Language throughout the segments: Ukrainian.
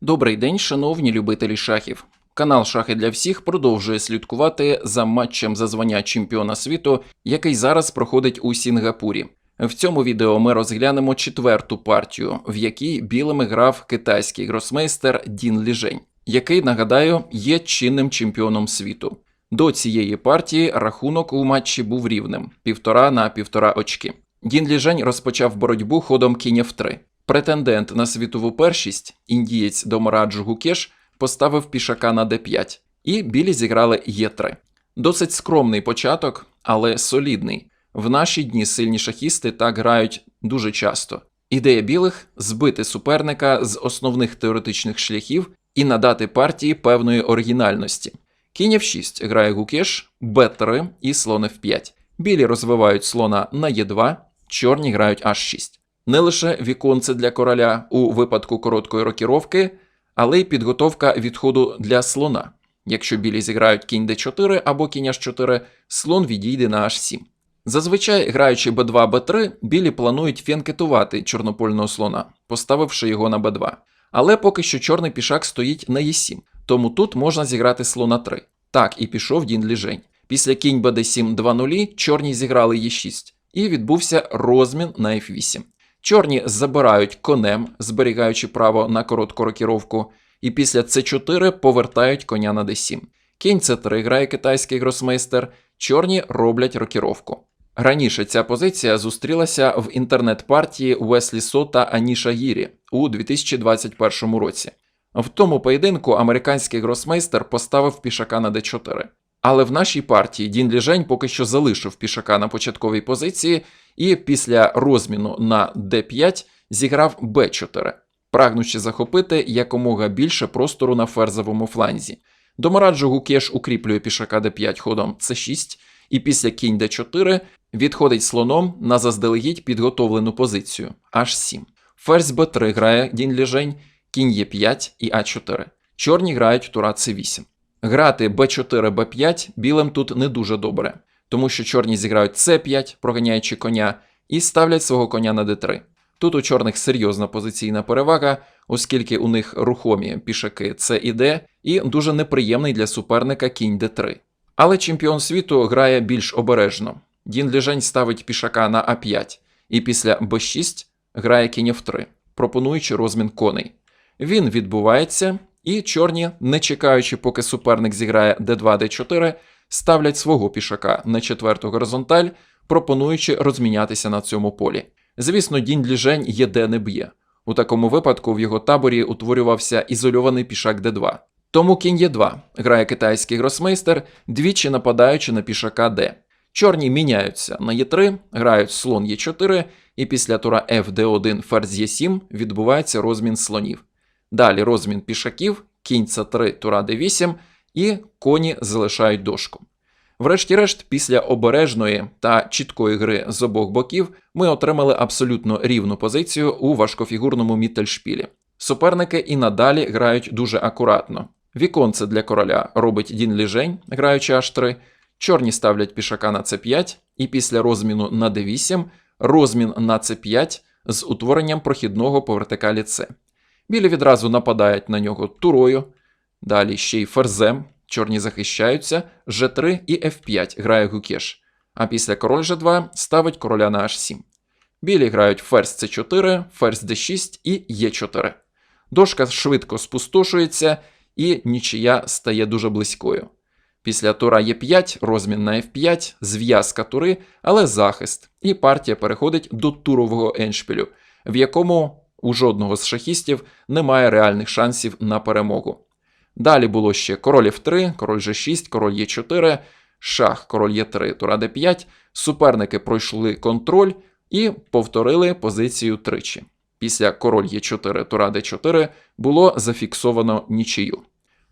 Добрий день, шановні любителі шахів. Канал Шахи для всіх продовжує слідкувати за матчем за звання чемпіона світу, який зараз проходить у Сінгапурі. В цьому відео ми розглянемо четверту партію, в якій білими грав китайський гросмейстер Дін Ліжень, який, нагадаю, є чинним чемпіоном світу. До цієї партії рахунок у матчі був рівним півтора на півтора очки. Дін Ліжень розпочав боротьбу ходом кінь F3. Претендент на світову першість, індієць Домараджу Гукеш, поставив пішака на d5, і білі зіграли Е3. Досить скромний початок, але солідний. В наші дні сильні шахісти так грають дуже часто. Ідея білих збити суперника з основних теоретичних шляхів і надати партії певної оригінальності. Кінь F6 грає Гукеш, Б3 і слон F5. Білі розвивають слона на Е2, чорні грають H6. Не лише віконце для короля у випадку короткої рокіровки, але й підготовка відходу для слона. Якщо білі зіграють кінь d4 або кінь h4, слон відійде на h7. Зазвичай, граючи b2, b3, білі планують фенкетувати чорнопольного слона, поставивши його на b2. Але поки що чорний пішак стоїть на e7, тому тут можна зіграти слона 3. Так і пішов Дін Ліжень. Після кінь bd7 2-0 чорні зіграли e6, і відбувся розмін на f8. Чорні забирають конем, зберігаючи право на коротку рокіровку, і після c4 повертають коня на d7. Кінь c3 грає китайський гросмейстер, чорні роблять рокіровку. Раніше ця позиція зустрілася в інтернет-партії Уеслі Со та Аніша Гірі у 2021 році. В тому поєдинку американський гросмейстер поставив пішака на d4. Але в нашій партії Дін Ліжень поки що залишив пішака на початковій позиції і після розміну на d5 зіграв b4, прагнучи захопити якомога більше простору на ферзовому фланзі. Домараджо Гукеш укріплює пішака d5 ходом c6, і після кінь d4 відходить слоном на заздалегідь підготовлену позицію h7. Ферзь b3 грає Дін Ліжень, кінь e5 і а4. Чорні грають тура c8. Грати b4, b5 білим тут не дуже добре, тому що чорні зіграють c5, проганяючи коня, і ставлять свого коня на d3. Тут у чорних серйозна позиційна перевага, оскільки у них рухомі пішаки c і d, і дуже неприємний для суперника кінь d3. Але чемпіон світу грає більш обережно. Дін Ліжень ставить пішака на а5, і після b6 грає кінь f3, пропонуючи розмін коней. Він відбувається, і чорні, не чекаючи, поки суперник зіграє d2, d4, ставлять свого пішака на четверту горизонталь, пропонуючи розмінятися на цьому полі. Звісно, Дінь Ліжень єде не б'є. У такому випадку в його таборі утворювався ізольований пішак d2. Тому кінь Е2 грає китайський гросмейстер, двічі нападаючи на пішака d. Чорні міняються на Е3, грають слон Е4, і після тура FD1 ферзь Е7 відбувається розмін слонів. Далі розмін пішаків, кінь С3, тура d8, і коні залишають дошку. Врешті-решт, після обережної та чіткої гри з обох боків ми отримали абсолютно рівну позицію у важкофігурному міттельшпілі. Суперники і надалі грають дуже акуратно. Віконце для короля робить Дін Ліжень, граючи H3, чорні ставлять пішака на c5, і після розміну на d8 розмін на c5 з утворенням прохідного по вертикалі С. Білі відразу нападають на нього турою, далі ще й ферзем, чорні захищаються, G3 і F5 грає Гукеш, а після король G2 ставить короля на H7. Білі грають ферзь C4, ферзь D6 і Е4. Дошка швидко спустошується, і нічия стає дуже близькою. Після тура Е5 розмін на F5, зв'язка тури, але захист, і партія переходить до турового еншпілю, в якому у жодного з шахістів немає реальних шансів на перемогу. Далі було ще король F3, король G6, король Е4, шах, король Е3, тура d5. Суперники пройшли контроль і повторили позицію тричі. Після король Е4, тура d4 було зафіксовано нічию.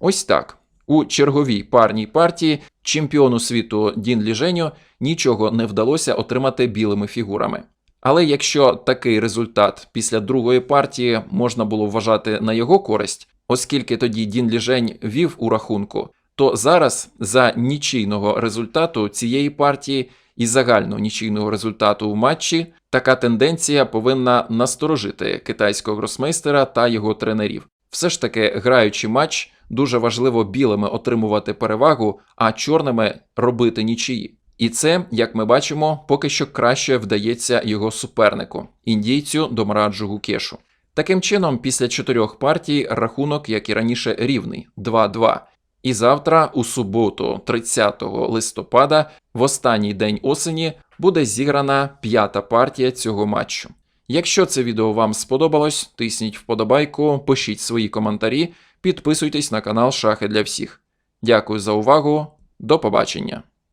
Ось так. У черговій парній партії чемпіону світу Дін Ліженю нічого не вдалося отримати білими фігурами. Але якщо такий результат після другої партії можна було вважати на його користь, оскільки тоді Дін Ліжень вів у рахунку, то зараз за нічийного результату цієї партії і загально нічийного результату в матчі така тенденція повинна насторожити китайського гросмейстера та його тренерів. Все ж таки, граючи матч, дуже важливо білими отримувати перевагу, а чорними робити нічиї. І це, як ми бачимо, поки що краще вдається його супернику, індійцю Домраджу Гукешу. Таким чином, після чотирьох партій рахунок, як і раніше, рівний 2-2. І завтра, у суботу, 30 листопада, в останній день осені, буде зіграна п'ята партія цього матчу. Якщо це відео вам сподобалось, тисніть вподобайку, пишіть свої коментарі, підписуйтесь на канал Шахи для всіх. Дякую за увагу, до побачення!